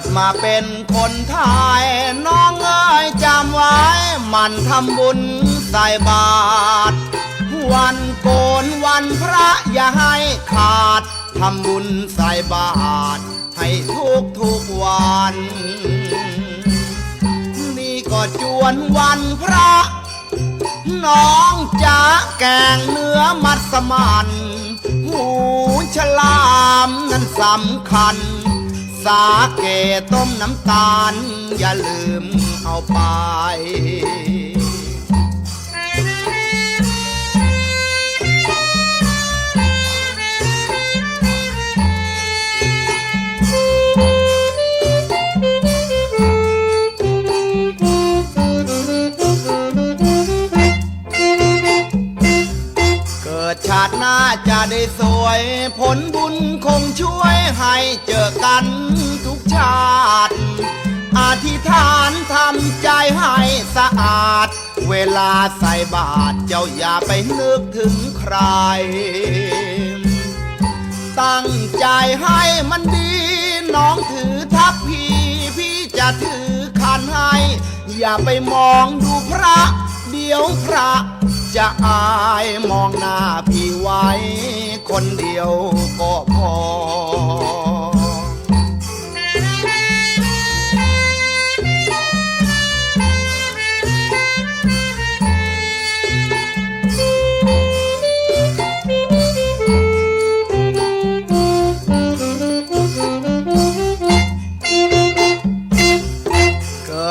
ดมาเป็นคนไทยน้องเอ้ยจำไว้ มันทำบุญใส่บาตรวันโกนวันพระอย่าให้ขาด ทำบุญใส่บาตรให้ทุกทุกวัน นี่ก็จวนวันพระ น้องจะแกงเนื้อมัสมัน หูฉลามนั้นสำคัญ สาเกต้มน้ำตาล อย่าลืมเอาไปเกิดชาติหน้าจะได้สวย ผลบุญคงช่วยให้เจอกันำใจให้สะอาด เวลาใส่บาตรเจ้าอย่าไปนึกถึงใคร ตั้งใจให้มันดี น้องถือทัพพีพี่จะถือขันให้ อย่าไปมองดูพระ เดี๋ยวพระจะอายมองหน้าพี่ไว้ คนเดียวก็พอ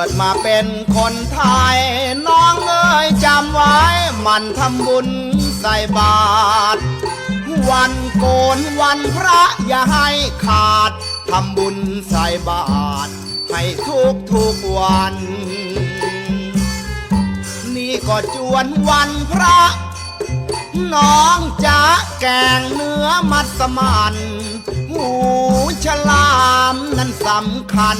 ดมาเป็นคนไทย น้องเอ้ยจำไว้ มันทำบุญใส่บาตรวันโกนวันพระอย่าให้ขาด ทำบุญใส่บาตรให้ทุกทุกวัน นี่ก็จวนวันพระ น้องจะแกงเนื้อมัสมัน หูฉลามนั้นสำคัญ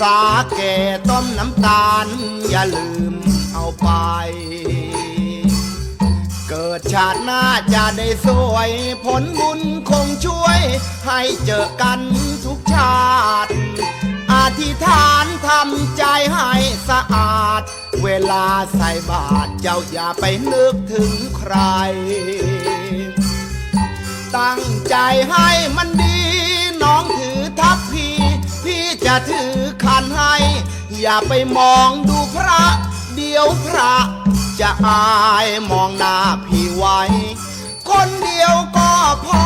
สาเกต้มน้ำตาล อย่าลืมเอาไป เกิดชาติหน้าจะได้สวย ผลบุญคงช่วย ให้เจอกันทุกชาติ อธิษฐานทำใจให้สะอาด เวลาใส่บาตรเจ้าอย่าไปนึกถึงใคร ตั้งใจให้มันดี น้องถือทัพพีพี่จะถือ อย่าไปมองดูพระ เดียวพระ จะอายมองหน้าพี่ไว้ คนเดียวก็พอ